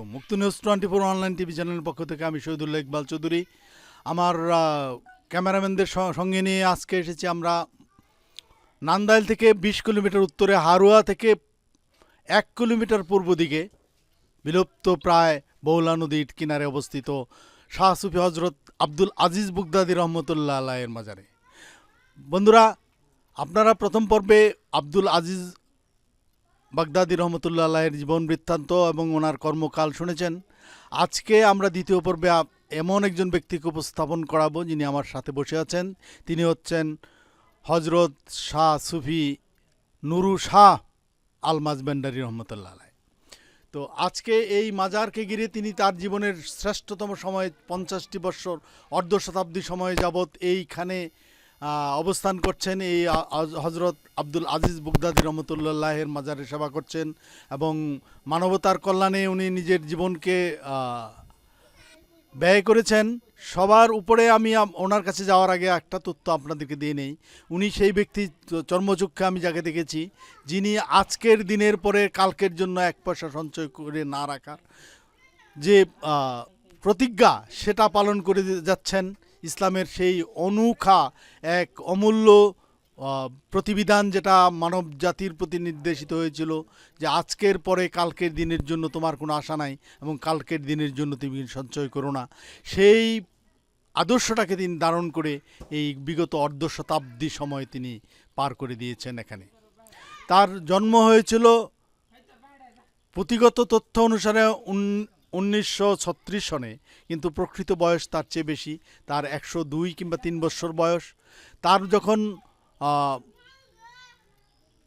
আলাইকুম। Mukto news twenty four online TV চ্যানেলের পক্ষ থেকে আমি শহীদুল্লাহ ইকবাল চৌধুরী। আমার ক্যামেরাম্যানদের সঙ্গে নিয়ে আজকে এসেছি আমরা নান্দাইল থেকে বিশ কিলোমিটার উত্তরে হারুয়া থেকে এক কিলোমিটার পূর্ব দিকে। বিলুপ্ত প্রায় বৌলা নদীর কিনারে অবস্থিত শাহ সুফি হজরত আব্দুল আজিজ বুগদাদি রহমতুল্লাহ আলাহের মাজারে। বন্ধুরা, আপনারা প্রথম পর্বে আব্দুল আজিজ বাগদাদি রহমতুল্লাহ আল্লাহের জীবন বৃত্তান্ত এবং ওনার কর্মকাল শুনেছেন। আজকে আমরা দ্বিতীয় পর্বে এমন একজন ব্যক্তিকে উপস্থাপন করাবো যিনি আমার সাথে বসে আছেন। তিনি হচ্ছেন হজরত শাহ সুফি নুরু শাহ আলমাজ বেন্ডারি রহমতুল্লাহ আলাই তো আজকে এই মাজারকে ঘিরে তিনি তার জীবনের শ্রেষ্ঠতম সময়, পঞ্চাশটি বৎসর, অর্ধ শতাব্দী সময় যাবৎ এইখানে অবস্থান করছেন এই হজরত আব্দুল আজিজ বুগদাদি রহমতুল্লাহের মাজারে সেবা করছেন এবং মানবতার কল্যাণে উনি নিজের জীবনকে ব্যয় করেছেন। সবার উপরে আমি ওনার কাছে যাওয়ার আগে একটা তথ্য আপনাদেরকে দিয়ে নেই। উনি সেই ব্যক্তি চর্মচক্ষে আমি যাকে দেখেছি, যিনি আজকের দিনের পরে কালকের জন্য এক পয়সা সঞ্চয় করে না রাখার যে প্রতিজ্ঞা, সেটা পালন করে যাচ্ছেন। ইসলামের সেই অনূখা এক অমূল্য প্রতিবিধান যেটা মানব জাতির প্রতি নির্দেশিত হয়েছিল যে আজকের পরে কালকের দিনের জন্য তোমার কোনো আশা নাই এবং কালকের দিনের জন্য তুমি সঞ্চয় করো না। সেই আদর্শটাকে তিনি ধারণ করে এই বিগত অর্ধ শতাব্দী সময় তিনি পার করে দিয়েছেন এখানে। তার জন্ম হয়েছিল পুঁথিগত তথ্য অনুসারে উনিশশো ছত্রিশ সনে কিন্তু প্রকৃত বয়স তার চেয়ে বেশি, তার একশো দুই কিংবা তিন বছর বয়স। তার যখন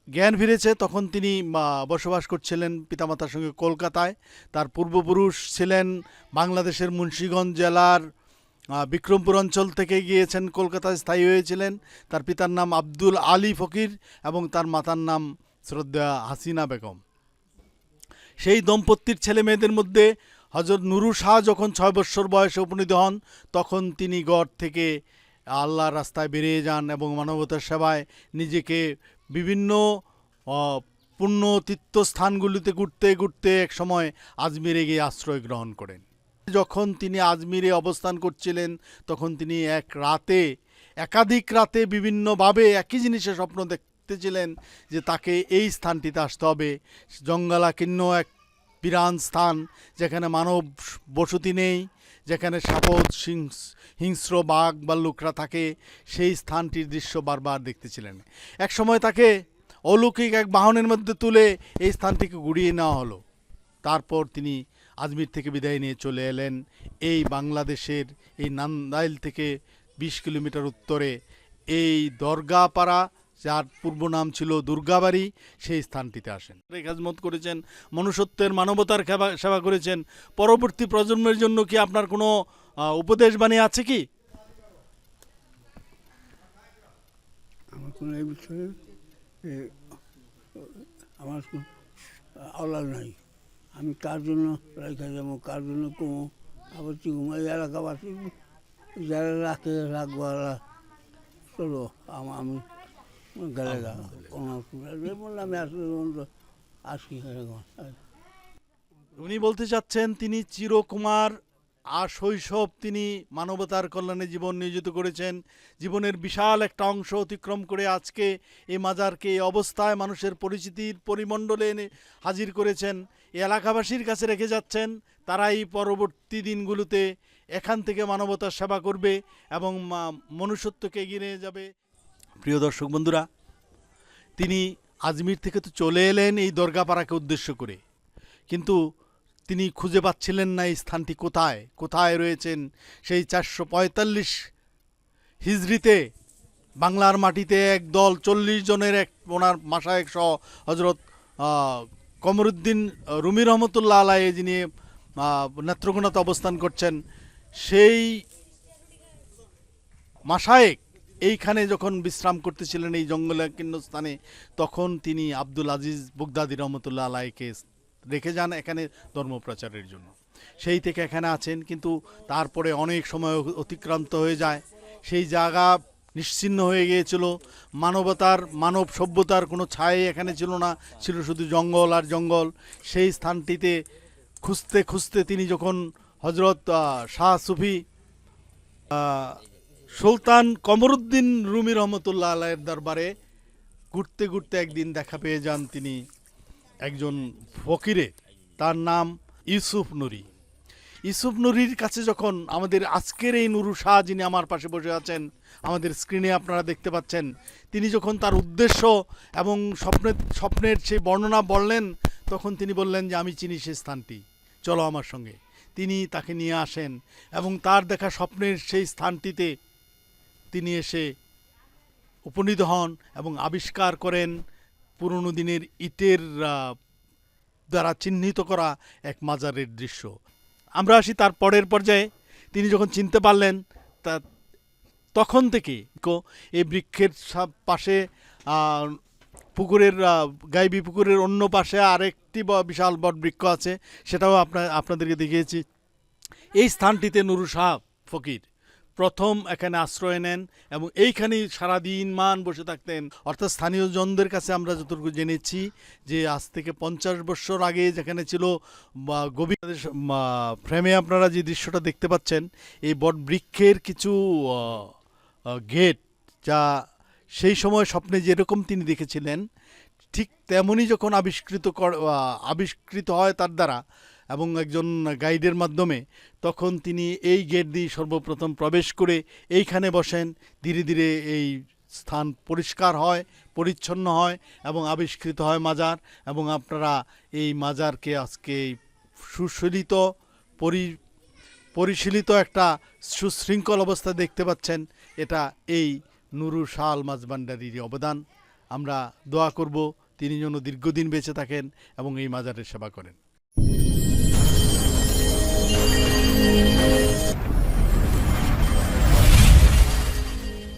জ্ঞান ফিরেছে, তখন তিনি বসবাস করছিলেন পিতামাতার সঙ্গে কলকাতায়। তার পূর্বপুরুষ ছিলেন বাংলাদেশের মুন্সীগঞ্জ জেলার বিক্রমপুর অঞ্চল থেকে গিয়েছেন, কলকাতায় স্থায়ী হয়েছিলেন। তার পিতার নাম আব্দুল আলী ফকির এবং তার মাতার নাম শ্রদ্ধা হাসিনা বেগম। সেই দম্পতির ছেলে মেয়েদের মধ্যে হজরত নুরু শাহ যখন ছয় বৎসর বয়সে উপনীত হন, তখন তিনি গড় থেকে আল্লাহর রাস্তায় বেরিয়ে যান এবং মানবতার সেবায় নিজেকে বিভিন্ন পুণ্য তীর্থস্থানগুলিতে ঘুরতে ঘুরতে এক সময় আজমিরে গিয়ে আশ্রয় গ্রহণ করেন। যখন তিনি আজমিরে অবস্থান করছিলেন, তখন তিনি এক রাতে, একাধিক রাতে বিভিন্নভাবে একই জিনিসের স্বপ্ন দেখতেছিলেন যে তাকে এই স্থানটিতে আসতে হবে। জঙ্গলাকীর্ণ এক পিরান স্থান, যেখানে মানব বসতি নেই, যেখানে সাপদ হিংস্র বাঘ বা লোকরা থাকে, সেই স্থানটির দৃশ্য বারবার দেখতেছিলেন। এক সময় তাকে অলৌকিক এক বাহনের মধ্যে তুলে এই স্থানটিকে ঘুরিয়ে নেওয়া হলো। তারপর তিনি আজমির থেকে বিদায় নিয়ে চলে এলেন। এই বাংলাদেশের এই নান্দাইল থেকে বিশ কিলোমিটার উত্তরে এই দরগাপাড়া যার পূর্ব নাম ছিল দুর্গাবাড়ি, সেই স্থানটিতে আসেন। খেজমত করেছেন, মনুষ্যত্বের মানবতার সেবা- করেছেন। পরবর্তী প্রজন্মের জন্য কি আপনার কোনো উপদেশ বাণী আছে কি? আমার কোনো এই বিষয়ে আমার আওলাদ নাই। আমি কার জন্য রেখে যাব, কার জন্য কমো আবার ঘুমো এই এলাকাবাসী যারা রাখে রাখব চলো আম- উনি বলতে চাচ্ছেন, তিনি চিরকুমার, আর শৈশব তিনি মানবতার কল্যাণে জীবন নিয়োজিত করেছেন। জীবনের বিশাল একটা অংশ অতিক্রম করে আজকে এই মাজারকে এই অবস্থায় মানুষের পরিচিতির পরিমণ্ডলে এনে হাজির করেছেন। এলাকাবাসীর কাছে রেখে যাচ্ছেন, তারাই পরবর্তী দিনগুলোতে এখান থেকে মানবতার সেবা করবে এবং মনুষ্যত্বকে এগিয়ে নিয়ে যাবে। প্রিয় দর্শক বন্ধুরা, তিনি আজমির থেকে তো চলে এলেন এই দরগাপাড়াকে উদ্দেশ্য করে। কিন্তু তিনি খুঁজে পাচ্ছিলেন না এই স্থানটি কোথায় কোথায় রয়েছেন সেই চারশো পঁয়তাল্লিশ হিজড়িতে। বাংলার মাটিতে এক দল চল্লিশ জনের এক ওনার মাসায়েক সহ হজরত কমরুদ্দিন রুমি রহমতুল্লাহ আলাই যিনি নেত্রকোনাতে অবস্থান করছেন, সেই মাসায়েক এইখানে যখন বিশ্রাম করতেছিলেন এই জঙ্গলাকীর্ণ স্থানে, তখন তিনি আব্দুল আজিজ বুগদাদি রহমতুল্লাহ আলাইকে রেখে যান এখানে ধর্মপ্রচারের জন্য। সেই থেকে এখানে আছেন, কিন্তু তারপরে অনেক সময় অতিক্রান্ত হয়ে যায়। সেই জায়গা নিশ্চিহ্ন হয়ে গিয়েছিল। মানবতার, মানব সভ্যতার কোনো ছায় এখানে ছিল না। ছিল শুধু জঙ্গল আর জঙ্গল। সেই স্থানটিতে খুঁজতে খুঁজতে তিনি যখন হজরত শাহ সুফি সুলতান কমরুদ্দিন রুমি রহমতুল্লাহ আলাইয়ের দরবারে ঘুরতে ঘুরতে একদিন দেখা পেয়ে যান তিনি একজন ফকিরে। তার নাম ইউসুফ নুরি। ইউসুফ নুরির কাছে যখন আমাদের আজকের এই নুরু শাহ যিনি আমার পাশে বসে আছেন, আমাদের স্ক্রিনে আপনারা দেখতে পাচ্ছেন, তিনি যখন তার উদ্দেশ্য এবং স্বপ্নের স্বপ্নের সেই বর্ণনা বললেন, তখন তিনি বললেন যে, আমি চিনি সেই স্থানটি। চলো আমার সঙ্গে। তিনি তাকে নিয়ে আসেন এবং তার দেখা স্বপ্নের সেই স্থানটিতে তিনি এসে উপনীত হন এবং আবিষ্কার করেন পুরনো দিনের ইটের দ্বারা চিহ্নিত করা এক মাজারের দৃশ্য। আমরা আসি তার পরের পর্যায়ে। তিনি যখন চিনতে পারলেন, তা তখন থেকে এই বৃক্ষের পাশে পুকুরের গাইবি পুকুরের অন্য পাশে আরেকটি বিশাল বট বৃক্ষ আছে। সেটাও আপনার আপনাদেরকে দেখিয়েছি। এই স্থানটিতে নুরু শাহ ফকির প্রথম এখানে আশ্রয় নেন এবং এইখানেই সারাদিন মান বসে থাকতেন। অর্থাৎ স্থানীয় জনদের কাছে আমরা যতটুকু জেনেছি যে আজ থেকে পঞ্চাশ বছর আগে যেখানে ছিল গভীর ফ্রেমে আপনারা যে দৃশ্যটা দেখতে পাচ্ছেন, এই বট বৃক্ষের কিছু গেট যা সেই সময় স্বপ্নে যেরকম তিনি দেখেছিলেন, ঠিক তেমনই যখন আবিষ্কৃত আবিষ্কৃত হয় তার দ্বারা এবং একজন গাইডের মাধ্যমে তখন তিনি এই গেট দিয়ে সর্বপ্রথম প্রবেশ করে এইখানে বসেন। ধীরে ধীরে এই স্থান পরিষ্কার হয়, পরিচ্ছন্ন হয় এবং আবিষ্কৃত হয় মাজার এবং আপনারা এই মাজারকে আজকে সুশীলিত, পরি, পরিশীলিত একটা সুশৃঙ্খল অবস্থা দেখতে পাচ্ছেন। এটা এই নুরু শাল মাঝবান্ডারির অবদান। আমরা দোয়া করব তিনি যেন দীর্ঘদিন বেঁচে থাকেন এবং এই মাজারের সেবা করেন।